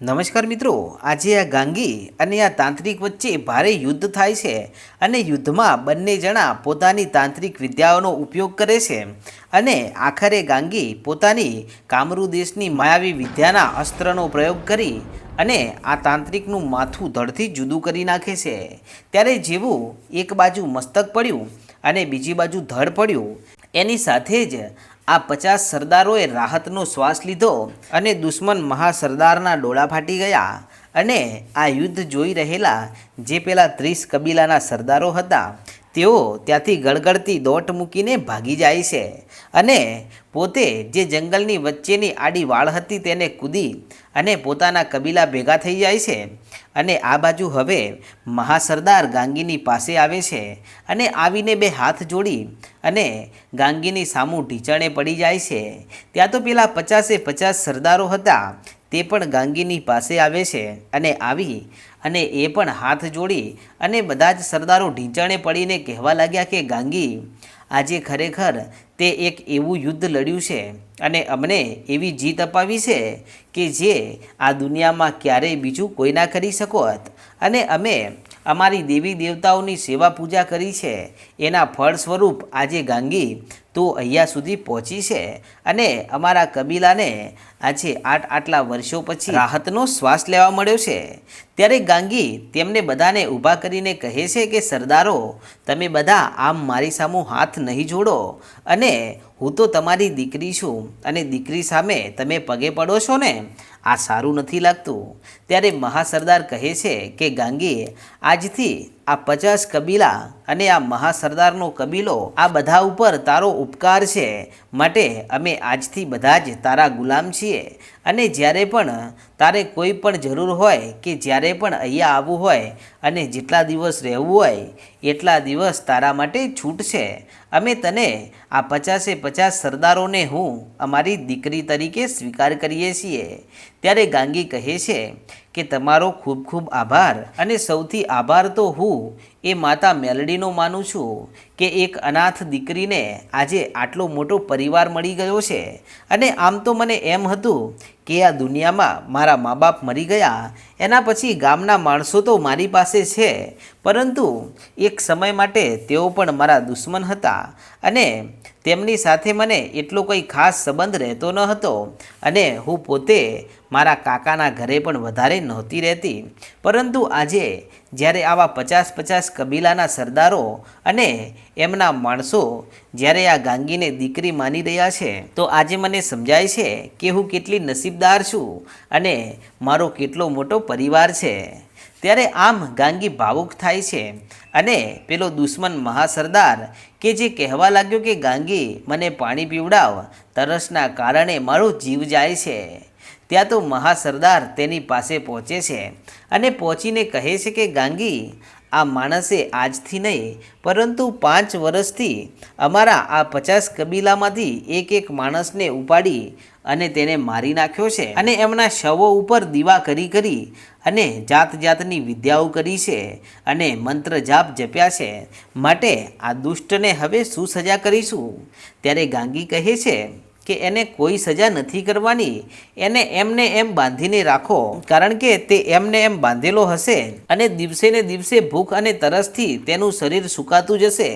નમસ્કાર મિત્રો, આજે આ ગાંગી અને આ તાંત્રિક વચ્ચે ભારે યુદ્ધ થાય છે અને યુદ્ધમાં બંને જણા પોતાની તાંત્રિક વિદ્યાઓનો ઉપયોગ કરે છે અને આખરે ગાંગી પોતાની કામરૂ દેશની માયાવી વિદ્યાના અસ્ત્રનો પ્રયોગ કરી અને આ તાંત્રિકનું માથું ધડથી જુદું કરી નાખે છે. ત્યારે જેવું એક બાજુ મસ્તક પડ્યું અને બીજી બાજુ ધડ પડ્યું, એની સાથે જ આ પચાસ સરદારોએ રાહતનો શ્વાસ લીધો અને દુશ્મન મહાસરદારના ડોળા ફાટી ગયા અને આ યુદ્ધ જોઈ રહેલા જે પેલા ત્રીસ કબીલાના સરદારો હતા તેઓ ત્યાંથી ગળગળતી દોટ મૂકીને ભાગી જાય છે અને પોતે જે જંગલની વચ્ચેની આડી વાળ હતી તેને કૂદી અને પોતાના કબીલા ભેગા થઈ જાય છે અને આ બાજુ હવે મહાસરદાર ગાંગીની પાસે આવે છે અને આવીને બે હાથ જોડી અને ગાંગીની સામું ઢીચણે પડી જાય છે. ત્યાં તો પેલા પચાસે પચાસ સરદારો હતા તે પણ ગાંગીની પાસે આવે છે અને આવી અને એ પણ હાથ જોડી અને બધા જ સરદારો ઢીંચાણે પડીને કહેવા લાગ્યા કે, ગાંગી, આજે ખરેખર તે એક એવું યુદ્ધ લડ્યું છે અને અમને એવી જીત અપાવી છે કે જે આ દુનિયામાં ક્યારેય બીજું કોઈ ના કરી શકોત અને અમે અમારી દેવી દેવતાઓની સેવા પૂજા કરી છે. એના ફળ સ્વરૂપ આજે ગાંગી તો અહીંયા સુધી પહોંચી છે અને અમારા કબીલાને આજે આઠ આટલા વર્ષો પછી રાહતનો શ્વાસ લેવા મળ્યો છે. ત્યારે ગાંગી તેમને બધાને ઊભા કરીને કહે છે કે, સરદારો, તમે બધા આમ મારી સામું હાથ નહીં જોડો અને હું તો તમારી દીકરી છું અને દીકરી સામે તમે પગે પડો છો ને? આ સારું નથી લાગતું. ત્યારે મહાસરદાર કહે છે કે, ગાંગી, આજથી આ પચાસ કબીલા અને આ મહાસરદારનો કબીલો આ બધા ઉપર તારો ઉપકાર છે. માટે અમે આજથી બધા જ તારા ગુલામ છીએ. અને જ્યારે પણ તારે કોઈ પણ જરૂર હોય કે જ્યારે પણ અહીંયા આવવું હોય અને જેટલા દિવસ રહેવું હોય, એટલા દિવસ તારા માટે છૂટ છે. અમે તને આ પચાસે પચાસ સરદારોને હું અમારી દીકરી તરીકે સ્વીકાર કરીએ છીએ. ત્યારે ગાંગી કહે છે કે તમારો ખૂબ ખૂબ આભાર અને સૌથી આભાર તો હું એ માતા મેલડીનો માનું છું. કે એક અનાથ દીકરીને આજે આટલો મોટો પરિવાર મળી ગયો છે? અને આમ તો મને એમ હતું કે આ દુનિયામાં મારા મા બાપ મરી ગયા, એના પછી ગામના માણસો તો મારી પાસે છે. પરંતુ એક સમય માટે તેઓ પણ મારા દુશ્મન હતા અને તેમની સાથે મને એટલો કોઈ ખાસ સંબંધ રહેતો ન હતો અને હું પોતે મારા કાકાના ઘરે પણ વધારે નહોતી રહેતી. પરંતુ આજે જ્યારે આવા પચાસ પચાસ કબીલાના સરદારો અને એમના માણસો જ્યારે આ ગાંગીને દીકરી માની રહ્યા છે, તો આજે મને સમજાય છે કે હું કેટલી નસીબદાર છું અને મારો કેટલો મોટો પરિવાર છે. ત્યારે આમ ગાંગી ભાવુક થાય છે અને પેલો દુશ્મન મહાસરદાર કે જે કહેવા લાગ્યો કે, ગાંગી, મને પાણી પીવડાવ, તરસના કારણે મારો જીવ જાય છે. ત્યાં તો મહાસરદાર તેની પાસે પહોંચે છે અને પહોંચીને કહે છે કે, ગાંગી આ માણસે આજથી નહીં, પરંતુ પાંચ વર્ષથી અમારા આ પચાસ કબીલામાંથી એક એક માણસને ઉપાડી અને તેને મારી નાખ્યો છે. અને એમના શવો ઉપર દીવા કરી કરી અને જાત જાતની વિદ્યાઓ કરી છે અને મંત્ર જાપ જપ્યા છે. માટે આ દુષ્ટને હવે શું સજા કરીશું. ત્યારે ગાંગી કહે છે કે એને કોઈ સજા નથી કરવાની, એને એમને એમ બાંધીને રાખો. કારણ કે તે એમને એમ બાંધેલો હશે અને દિવસે ને દિવસે ભૂખ અને તરસથી તેનું શરીર સુકાતું જશે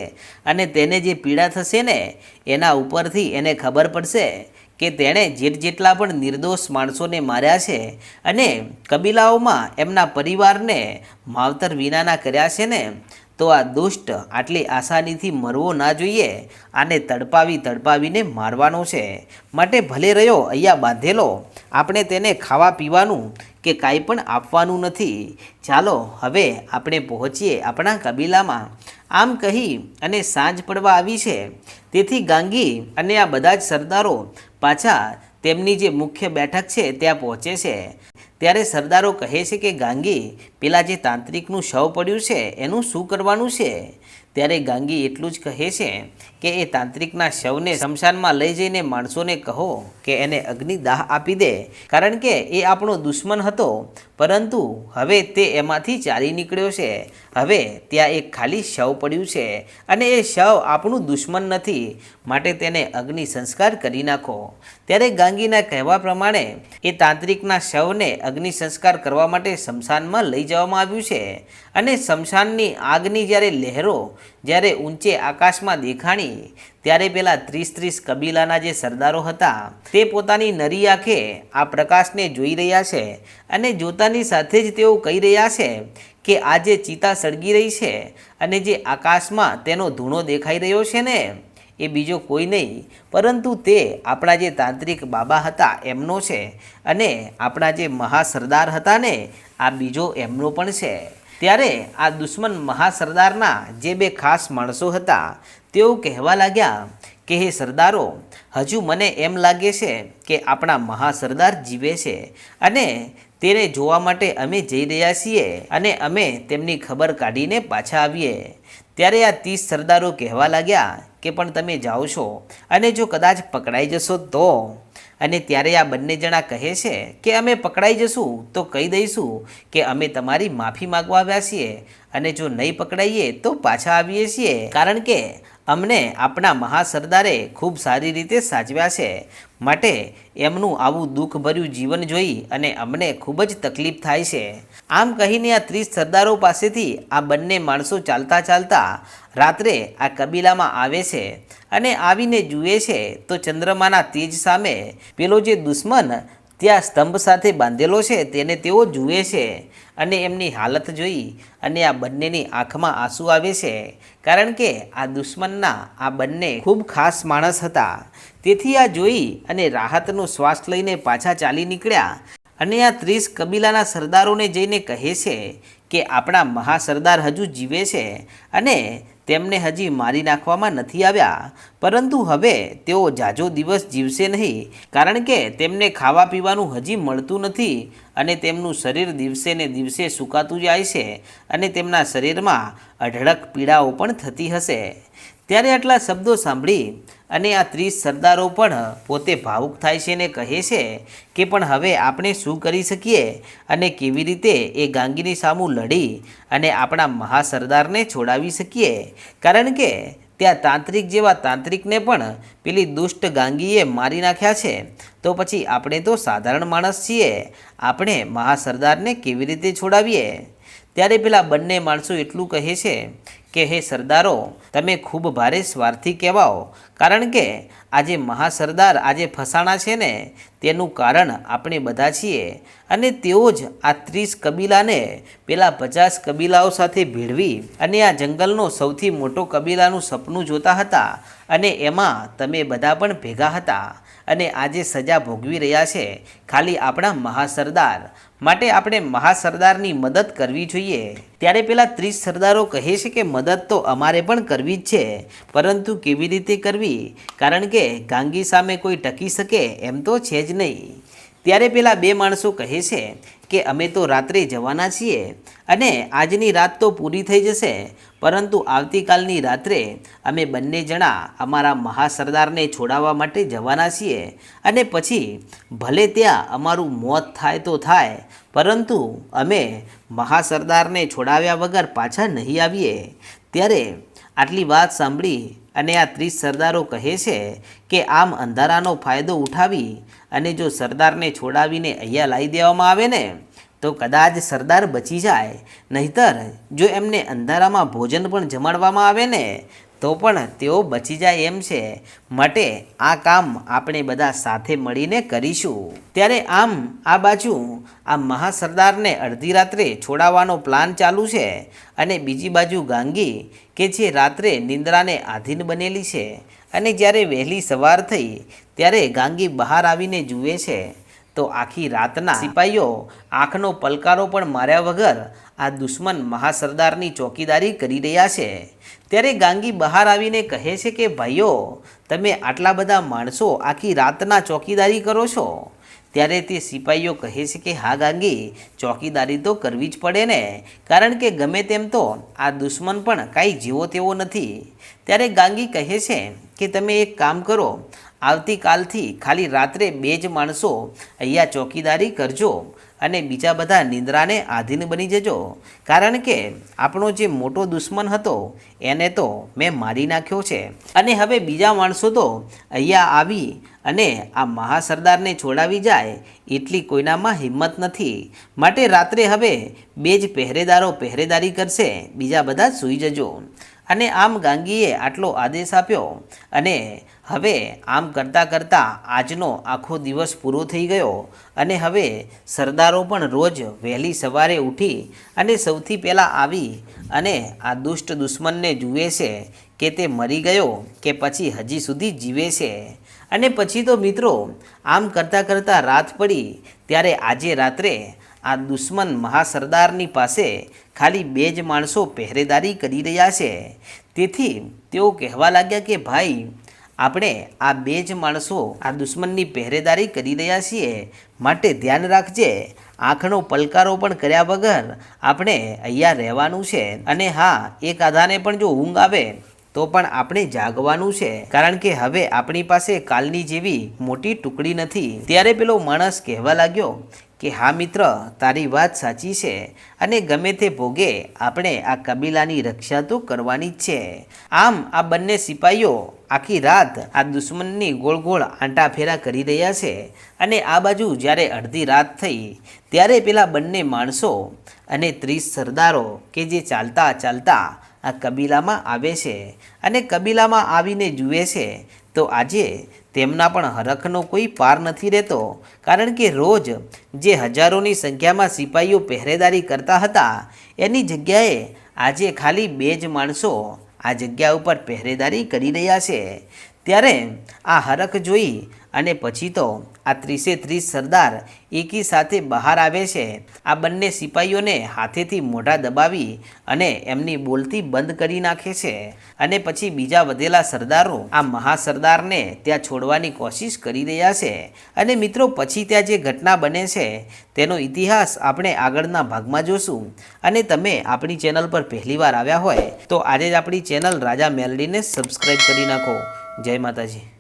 અને તેને જે પીડા થશે ને, એના ઉપરથી એને ખબર પડશે કે તેણે જેટ જેટલા પણ નિર્દોષ માણસોને માર્યા છે અને કબીલાઓમાં એમના પરિવારને માવતર વિનાના કર્યા છે ને તો આ દુષ્ટ આટલી આસાનીથી મરવો ના જોઈએ આને તડપાવી તડપાવીને મારવાનો છે. માટે ભલે રહ્યો અહીંયા બાંધેલો, આપણે તેને ખાવા પીવાનું કે કાંઈ પણ આપવાનું નથી. ચાલો, હવે આપણે પહોંચીએ આપણા કબીલામાં. આમ કહી અને સાંજ પડવા આવી છે. તેથી ગાંગી અને આ બધા જ સરદારો પાછા તેમની જે મુખ્ય બેઠક છે, ત્યાં પહોંચે છે. ત્યારે સરદારો કહે છે કે, ગાંગી, પેલા જે તાંત્રિકનું શવ પડ્યું છે, એનું શું કરવાનું છે? ત્યારે ગાંગી એટલું જ કહે છે કે, એ તાંત્રિકના શવને શમશાનમાં લઈ જઈને માણસોને કહો કે એને અગ્નિ દાહ આપી દે, કારણ કે એ આપણો દુશ્મન હતો. પરંતુ હવે તે એમાંથી ચાલી નીકળ્યો છે. હવે ત્યાં એક ખાલી શવ પડ્યું છે અને એ શવ આપણું દુશ્મન નથી, માટે તેને અગ્નિ સંસ્કાર કરી નાખો. ત્યારે ગાંગીના કહેવા પ્રમાણે એ તાંત્રિકના શવને અગ્નિ સંસ્કાર કરવા માટે શમશાનમાં લઈ જવામાં આવ્યું છે અને શમશાનની આગની જ્યારે લહેરો જ્યારે ઊંચે આકાશમાં દેખાણી, ત્યારે પેલા ત્રીસ ત્રીસ કબીલાના જે સરદારો હતા, તે પોતાની નરી આંખે આ પ્રકાશને જોઈ રહ્યા છે અને જોતાની સાથે જ તેઓ કહી રહ્યા છે કે આ જે ચિતા સળગી રહી છે અને જે આકાશમાં તેનો ધૂણો દેખાઈ રહ્યો છે ને, એ બીજો કોઈ નહીં. પરંતુ તે આપણા જે તાંત્રિક બાબા હતા એમનો છે અને આપણા જે મહાસરદાર હતા ને, આ બીજો એમનો પણ છે. ત્યારે આ દુશ્મન મહાસરદારના જે બે ખાસ માણસો હતા, તેઓ કહેવા લાગ્યા કે, હે સરદારો, હજુ મને એમ લાગે છે કે આપણા મહાસરદાર જીવે છે અને તેને જોવા માટે અમે જઈ રહ્યા છીએ અને અમે તેમની ખબર કાઢીને પાછા આવીએ. ત્યારે આ ત્રીસ સરદારો કહેવા લાગ્યા કે, પણ તમે જાઓ છો અને જો કદાચ પકડાઈ જશો તો? અને ત્યારે આ બંને જણા કહે છે કે, અમે પકડાઈ જશું તો કહી દઈશું કે અમે તમારી માફી માગવા આવ્યા છીએ અને જો નહીં પકડાઈએ તો પાછા આવીએ છીએ. કારણ કે અમને આપણા મહાસરદારે ખૂબ સારી રીતે સાચવ્યા છે. માટે એમનું આવું દુઃખભર્યું જીવન જોઈ અને અમને ખૂબ જ તકલીફ થાય છે. આમ કહીને આ ત્રીસ સરદારો પાસેથી આ બંને માણસો ચાલતા ચાલતા રાત્રે આ કબીલામાં આવે છે અને આવીને જુએ છે તો ચંદ્રમાના તેજ સામે પેલો જે દુશ્મન ત્યાં સ્તંભ સાથે બાંધેલો છે, તેને તેઓ જુએ છે અને એમની હાલત જોઈ અને આ બંનેની આંખમાં આંસુ આવે છે. કારણ કે આ દુશ્મનના આ બંને ખૂબ ખાસ માણસ હતા. તેથી આ જોઈ અને રાહતનો શ્વાસ લઈને પાછા ચાલી નીકળ્યા અને આ ત્રીસ કબીલાના સરદારોને જઈને કહે છે કે આપણા મહાસરદાર હજુ જીવે છે અને તેમને હજી મારી નાખવામાં નથી આવ્યા. પરંતુ હવે તેઓ જાજો દિવસ જીવશે નહીં, કારણ કે તેમને ખાવા પીવાનું હજી મળતું નથી અને તેમનું શરીર દિવસે ને દિવસે સુકાતું જાય છે અને તેમના શરીરમાં અઢળક પીડાઓ પણ થતી હશે. ત્યારે આટલા શબ્દો સાંભળી અને આ ત્રીસ સરદારો પણ પોતે ભાવુક થાય છે ને કહે છે કે પણ હવે આપણે શું કરી શકીએ અને કેવી રીતે એ ગાંગીની સામું લડી અને આપણા મહાસરદારને છોડાવી શકીએ? કારણ કે ત્યાં તાંત્રિક જેવા તાંત્રિકને પણ પેલી દુષ્ટ ગાંગીએ મારી નાખ્યા છે. તો પછી આપણે તો સાધારણ માણસ છીએ. આપણે મહાસરદારને કેવી રીતે છોડાવીએ? ત્યારે પેલા બંને માણસો એટલું કહે છે કે હે સરદારો, તમે ખૂબ ભારે સ્વાર્થી કહેવાઓ. કારણ કે આજે મહાસરદાર આજે ફસાણા છે ને, તેનું કારણ આપણે બધા છીએ. અને તેઓ જ આ ત્રીસ કબીલાને પેલા પચાસ કબીલાઓ સાથે ભેળવી અને આ જંગલનો સૌથી મોટો કબીલાનું સપનું જોતા હતા. અને એમાં તમે બધા પણ ભેગા હતા. અને આજે સજા ભોગવી રહ્યા છે. ખાલી આપણા મહાસરદાર માટે આપણે મહાસરદારની મદદ કરવી જોઈએ. ત્યારે પેલા ત્રીસ સરદારો કહે છે કે મદદ તો અમારે પણ કરવી જ છે, પરંતુ કેવી રીતે કરવી? કારણ કે ગાંગી સામે કોઈ ટકી શકે એમ તો છે જ નહીં. ત્યારે પેલા બે માણસો કહે છે કે અમે તો રાત્રે જવાના છીએ અને આજની રાત તો પૂરી થઈ જશે. પરંતુ આવતીકાલની રાત્રે અમે બંને જણા અમારા મહાસરદારને છોડાવવા માટે જવાના છીએ અને પછી ભલે ત્યાં અમારું મોત થાય તો થાય, પરંતુ અમે મહાસરદારને છોડાવ્યા વગર પાછા નહીં આવીએ. ત્યારે આટલી વાત સાંભળી અને આ ત્રીસ સરદારો કહે છે કે આમ અંધારાનો ફાયદો ઉઠાવી અને જો સરદારને છોડાવીને અહીંયા લાવી દેવામાં આવે ને તો કદાચ સરદાર બચી જાય. નહીતર, જો એમને અંધારામાં ભોજન પણ જમાડવામાં આવે ને, તો પણ તેઓ બચી જાય એમ છે. માટે આ કામ આપણે બધા સાથે મળીને કરીશું. ત્યારે આમ આ બાજુ આ મહાસરદારને અડધી રાત્રે છોડાવવાનો પ્લાન ચાલુ છે. અને બીજી બાજુ ગાંગી, કે જે રાત્રે નિંદ્રાને આધીન બનેલી છે. અને જ્યારે વહેલી સવાર થઈ, ત્યારે ગાંગી બહાર આવીને જુએ છે. તો આખી રાતના સિપાઈઓ આંખનો પલકારો પણ માર્યા વગર આ દુશ્મન મહાસરદારની ચોકીદારી કરી રહ્યા છે. ત્યારે ગાંગી બહાર આવીને કહે છે કે, ભાઈઓ, તમે આટલા બધા માણસો આખી રાતના ચોકીદારી કરો છો? ત્યારે તે સિપાહીઓ કહે છે કે, હા ગાંગી, ચોકીદારી તો કરવી જ પડે ને. કારણ કે ગમે તેમ તો આ દુશ્મન પણ કાંઈ જેવો તેવો નથી. ત્યારે ગાંગી કહે છે કે, તમે એક કામ કરો આવતીકાલથી ખાલી રાત્રે બે જ માણસો અહીંયા ચોકીદારી કરજો અને બીજા બધા નિંદ્રાને આધીન બની જજો. કારણ કે આપણો જે મોટો દુશ્મન હતો, એને તો મેં મારી નાખ્યો છે. અને હવે બીજા માણસો તો અહીંયા આવી અને આ મહાસરદારને છોડાવી જાય એટલી કોઈનામાં હિંમત નથી. માટે રાત્રે હવે બે જ પહેરેદારો પહેરેદારી કરશે, બીજા બધા સૂઈ જજો. અને આમ ગાંગીએ આટલો આદેશ આપ્યો અને હવે આમ કરતાં કરતાં આજનો આખો દિવસ પૂરો થઈ ગયો અને હવે સરદારો પણ રોજ વહેલી સવારે ઉઠી અને સૌથી પહેલાં આવી અને આ દુષ્ટ દુશ્મનને જુએ છે કે તે મરી ગયો કે પછી હજી સુધી જીવે છે. અને પછી તો મિત્રો આમ કરતાં કરતાં રાત પડી ત્યારે આજે રાત્રે આ દુશ્મન મહાસરદારની પાસે ખાલી બે જ માણસો પહેરેદારી કરી રહ્યા છે. તેથી તેઓ કહેવા લાગ્યા કે ભાઈ આપણે આ બે જ માણસો આ દુશ્મનની પહેરેદારી કરી રહ્યા છીએ. માટે ધ્યાન રાખજે, આંખનો પલકારો પણ કર્યા વગર આપણે અહીંયા રહેવાનું છે. અને હા, એક આધાને પણ જો ઊંઘ આવે, તો પણ આપણે જાગવાનું છે. કારણ કે હવે આપણી પાસે કાલની જેવી મોટી ટુકડી નથી. ત્યારે પેલો માણસ કહેવા લાગ્યો કે, હા, મિત્ર, તારી વાત સાચી છે અને ગમે તે ભોગે આપણે આ કબીલાની રક્ષા તો કરવાની જ છે. આમ આ બંને સિપાહીઓ આખી રાત આ દુશ્મનની ગોળ ગોળ આંટાફેરા કરી રહ્યા છે અને આ બાજુ જ્યારે અડધી રાત થઈ, ત્યારે પેલા બંને માણસો અને ત્રીસ સરદારો કે જે ચાલતા ચાલતા આ કબીલામાં આવે છે અને કબીલામાં આવીને જુએ છે તો આજે તેમના પણ હરખનો કોઈ પાર નથી રહેતો, કારણ કે રોજ જે હજારોની સંખ્યામાં સિપાહીઓ પહેરેદારી કરતા હતા, એની જગ્યાએ આજે ખાલી બે જ માણસો આ જગ્યા ઉપર પહેરેદારી કરી રહ્યા છે. ત્યારે આ હરખ જોઈ અને પછી તો આ ત્રીસે ત્રીસ સરદાર એકી સાથે બહાર આવે છે. આ બંને સિપાહીઓને હાથેથી મોઢા દબાવી અને એમની બોલતી બંધ કરી નાખે છે. અને પછી બીજા વધેલા સરદારો આ મહાસરદારને ત્યાં છોડવાની કોશિશ કરી રહ્યા છે. અને મિત્રો, પછી ત્યાં જે ઘટના બને છે, તેનો ઇતિહાસ આપણે આગળના ભાગમાં જોશું. અને તમે આપણી ચેનલ પર પહેલીવાર આવ્યા હોય, તો આજે જ આપણી ચેનલ રાજા મેલડીને સબસ્ક્રાઈબ કરી નાખો. જય માતાજી.